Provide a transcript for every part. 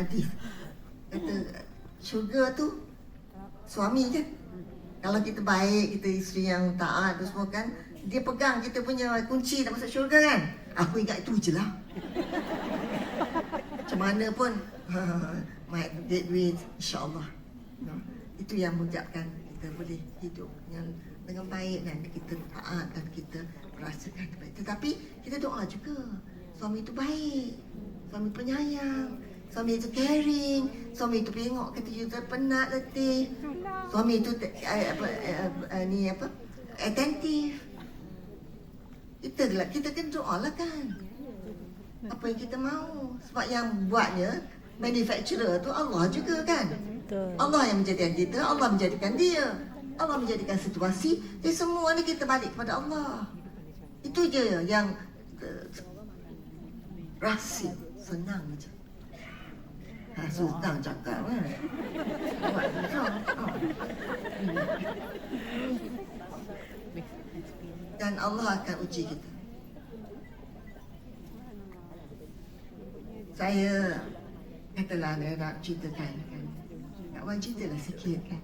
hadis. Kata syurga tu suami je. Kalau kita baik, kita isteri yang taat tu semua kan, dia pegang kita punya kunci nak masuk syurga kan. Aku ingat itu je lah. Macam mana pun, might get with insyaAllah. Itu yang mengucapkan kita boleh hidup dengan, dengan baik dan kita taat dan kita merasakan baik. Tetapi kita doa juga. Suami itu baik. Suami penyayang. Suami itu caring. Suami itu tengok kita kita penat letih. Suami itu uh, apa uh, uh, ni apa? attentive. Kita lah kita kan doa lah kan. Apa yang kita mahu. Sebab yang buatnya manufacturer tu Allah juga kan. Allah yang menjadikan kita, Allah menjadikan dia. Allah menjadikan situasi. Jadi semua ni kita balik kepada Allah. Itu je yang uh, rahsia senang je. Ha, senang cakap kan. Buat senang. Oh. Dan Allah akan uji kita. Saya katalah saya nak ceritakan kan. Nak orang ceritalah sikit kan.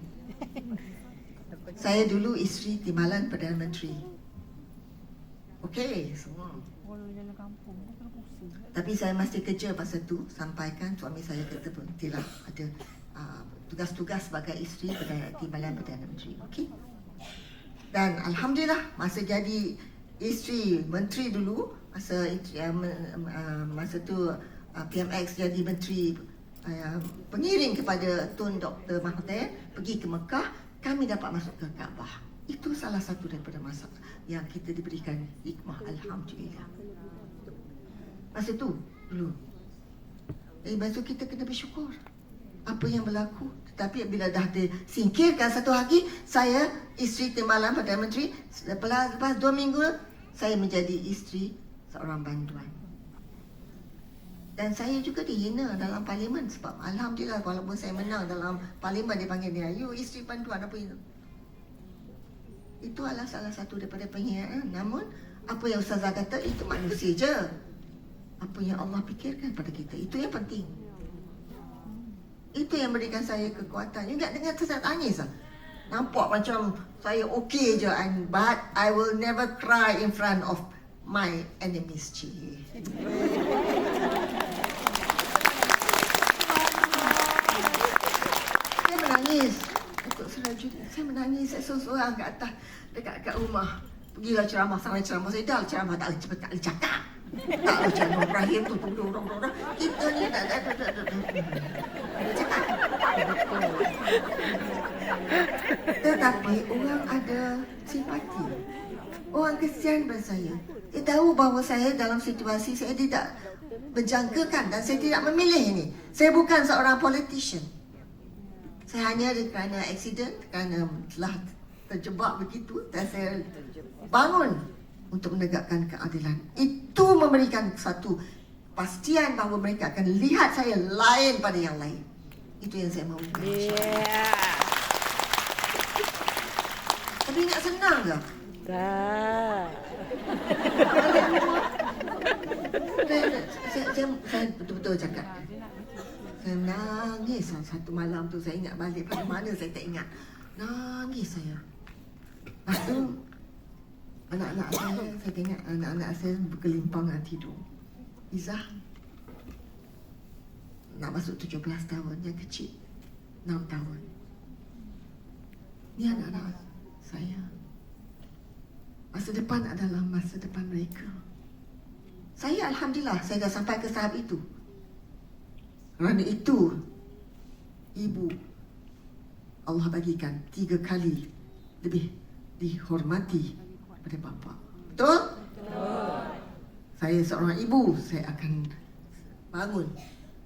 Saya dulu isteri timbalan Perdana Menteri. Okey, semua. Tapi saya masih kerja pasal tu sampaikan suami saya kata berhentilah ada uh, tugas-tugas sebagai isteri Perdana Timbalan Perdana Menteri. Okey. Dan alhamdulillah masa jadi isteri menteri dulu masa uh, masa tu uh, PMX jadi menteri uh, pengiring kepada Tun Dr. Mahathir pergi ke Mekah kami dapat masuk ke Kaabah. Itu salah satu daripada masa yang kita diberikan hikmah alhamdulillah. Masa tu dulu. Eh masa kita kena bersyukur apa yang berlaku. Tetapi bila dah disingkirkan satu hari, saya isteri timbalan Perdana Menteri, lepas, lepas dua minggu, saya menjadi isteri seorang bantuan. Dan saya juga dihina dalam parlimen sebab Alhamdulillah walaupun saya menang dalam parlimen dia panggil dia, you isteri bantuan apa itu? Itu adalah salah satu daripada penghinaan. Namun, apa yang Ustazah kata, itu manusia je. Apa yang Allah fikirkan pada kita, itu yang penting. Itu yang berikan saya kekuatan. Ingat dengan saya tangis lah. Nampak macam saya okey je and but I will never cry in front of my enemies. Cik. saya menangis. Untuk seraju, saya menangis. Saya seorang kat atas dekat kat rumah. Pergilah ceramah sampai ceramah saya dah ceramah tak boleh cakap. Tak macam Ibrahim tu tu tu Kita ni tak tak tak tak Tetapi orang ada simpati. Orang kesian pada saya. Dia tahu bahawa saya dalam situasi Saya tidak menjangkakan Dan saya tidak memilih ini. Saya bukan seorang politician. Saya hanya kerana accident Kerana telah terjebak begitu Dan saya bangun untuk menegakkan keadilan. Itu memberikan satu pastian bahawa mereka akan lihat saya lain pada yang lain. Itu yang saya mahu. Yeah. Tapi nak senang ke? Tak. saya, saya, saya betul-betul cakap. Saya nangis satu malam tu. Saya ingat balik pada mana saya tak ingat. Nangis saya. Lepas tu, Anak-anak saya, saya tengok anak-anak saya berkelimpang nak tidur. Izzah nak masuk 17 tahun, yang kecil 6 tahun. Ini anak-anak saya. Masa depan adalah masa depan mereka. Saya Alhamdulillah, saya dah sampai ke tahap itu. Kerana itu, ibu Allah bagikan tiga kali lebih dihormati pada bapa. Betul? Saya seorang ibu, saya akan bangun.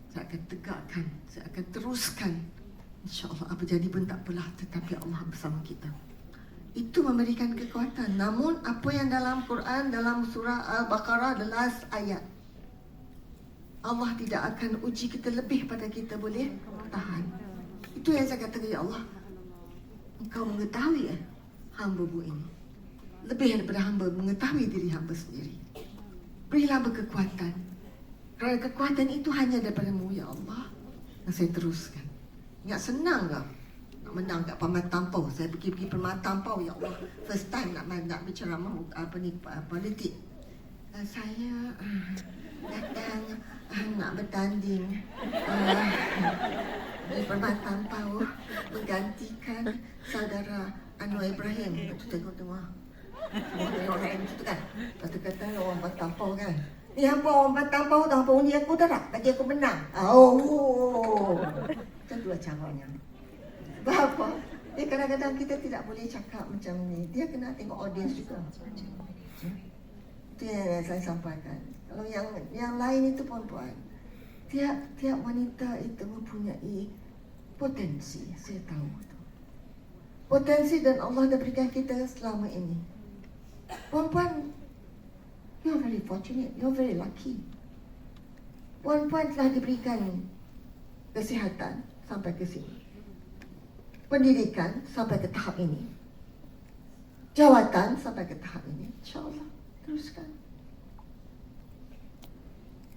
Saya akan tegakkan, saya akan teruskan. InsyaAllah apa jadi pun tak apalah tetapi Allah bersama kita. Itu memberikan kekuatan. Namun apa yang dalam Quran, dalam surah Al-Baqarah, the last ayat. Allah tidak akan uji kita lebih pada kita boleh tahan. Itu yang saya kata ya Allah. Engkau mengetahui eh, hamba-mu ini lebih daripada hamba mengetahui diri hamba sendiri. Berilah kekuatan. Kerana kekuatan itu hanya daripada mu, Ya Allah. Dan saya teruskan. Ingat senang ke? Nak menang kat Paman Tampau. Saya pergi-pergi Paman Tampau. Ya Allah, first time nak, nak bicara apa ni, politik. Dan saya uh, datang uh, nak bertanding. Uh, di Paman Tampau menggantikan saudara Anwar Ibrahim. Tengok-tengok. Macam tu kan. Lepas tu kata orang bertampau kan. Ni hampa orang bertampau tu, hampa undi aku tak Bagi aku menang. Oh. Itu dua caranya. Berapa? Dia kadang-kadang kita tidak boleh cakap macam ni. Dia kena tengok audience juga. Itu yang saya sampaikan. Kalau yang yang lain itu puan-puan. Tiap tiap wanita itu mempunyai potensi. Saya tahu itu. Potensi dan Allah dah berikan kita selama ini. Puan-puan, you're very fortunate, you're very lucky. Puan-puan telah diberikan kesihatan sampai ke sini. Pendidikan sampai ke tahap ini. Jawatan sampai ke tahap ini. InsyaAllah, teruskan.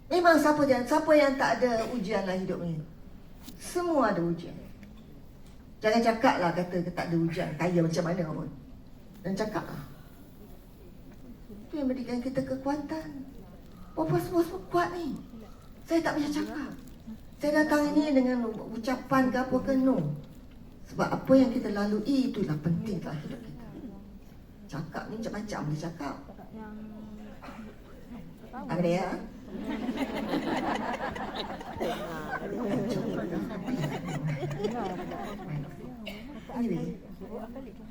Memang siapa yang, siapa yang tak ada ujian lah hidup ni? Semua ada ujian. Jangan cakap lah kata tak ada ujian. Kaya macam mana pun. Dan cakap lah. Itu yang berikan kita kekuatan. Bapa semua semua kuat ni. Saya tak bisa cakap. Saya datang ini dengan ucapan ke apa ke no. Sebab apa yang kita lalui itulah penting dalam hidup kita. Cakap ni macam-macam boleh cakap. Ada ya?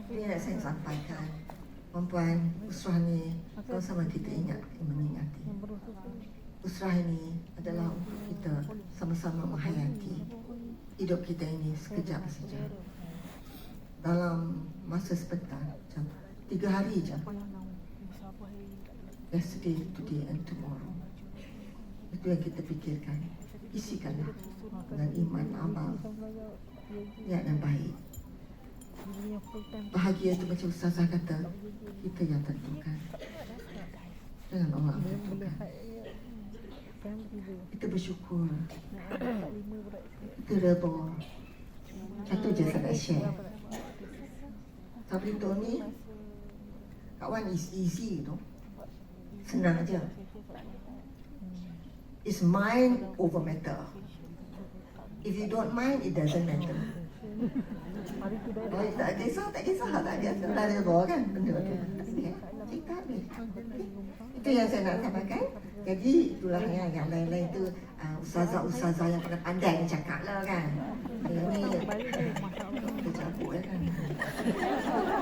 Ini yang saya sampaikan. Perempuan Usrah ni sama-sama kita ingat mengingati. Usrah ini adalah untuk kita sama-sama menghayati hidup kita ini sekejap saja. Dalam masa sebentar, jam tiga hari je. Yesterday, today and tomorrow. Itu yang kita fikirkan. Isikanlah dengan iman amal niat yang baik. Bahagia itu macam Ustazah kata Kita yang tentukan. Dengan Allah tentukan Kita bersyukur. Kita redha Satu je saya nak share. Tapi tu ni Kawan is easy tu Senang aja. It's mind over matter. If you don't mind, it doesn't matter Oh, tak kisah, tak kisah, tak kisah. Tak ada kan benda tu. Kita habis. Itu yang saya nak sampaikan. Jadi itulah yang yang lain-lain tu uh, ustazah-ustazah yang pernah pandai ni cakap lah kan. Yang ni kita cabut lah kan.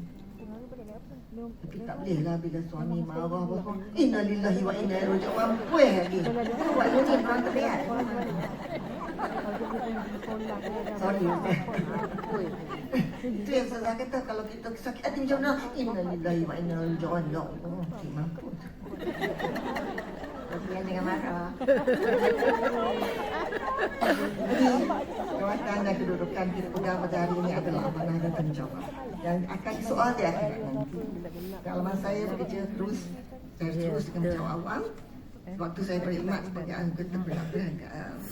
tapi tak boleh lah bila suami marah apa. Inna lillahi wa inna ilaihi raji'un. Mampu lagi. Buat ni ni orang terlihat Sorry Itu yang saya kata Kalau kita sakit hati macam mana? Inna lillahi wa inna ilaihi raji'un. Ya Allah Mampu Jangan jangan marah Jadi Jawatan dan kedudukan kita pegang pada hari ini adalah amanah dan tanggungjawab yang akan soal di akhirat nanti. Pengalaman saya bekerja terus saya terus dengan macam awam. Waktu saya berkhidmat sebagai anggota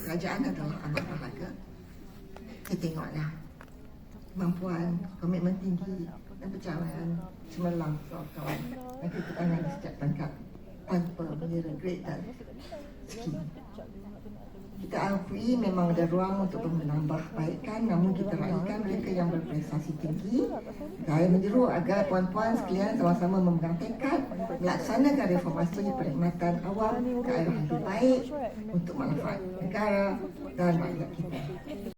kerajaan adalah amat berharga. Saya tengoklah kemampuan, komitmen tinggi dan pencapaian cemerlang kawan-kawan yang kita tangani sejak tangkap tanpa mengira grade dan skill kita akui memang ada ruang untuk menambah baikkan namun kita raihkan mereka yang berprestasi tinggi. Saya menyeru agar puan-puan sekalian sama-sama memegang tekad melaksanakan reformasi perkhidmatan awam ke arah lebih baik untuk manfaat negara dan rakyat kita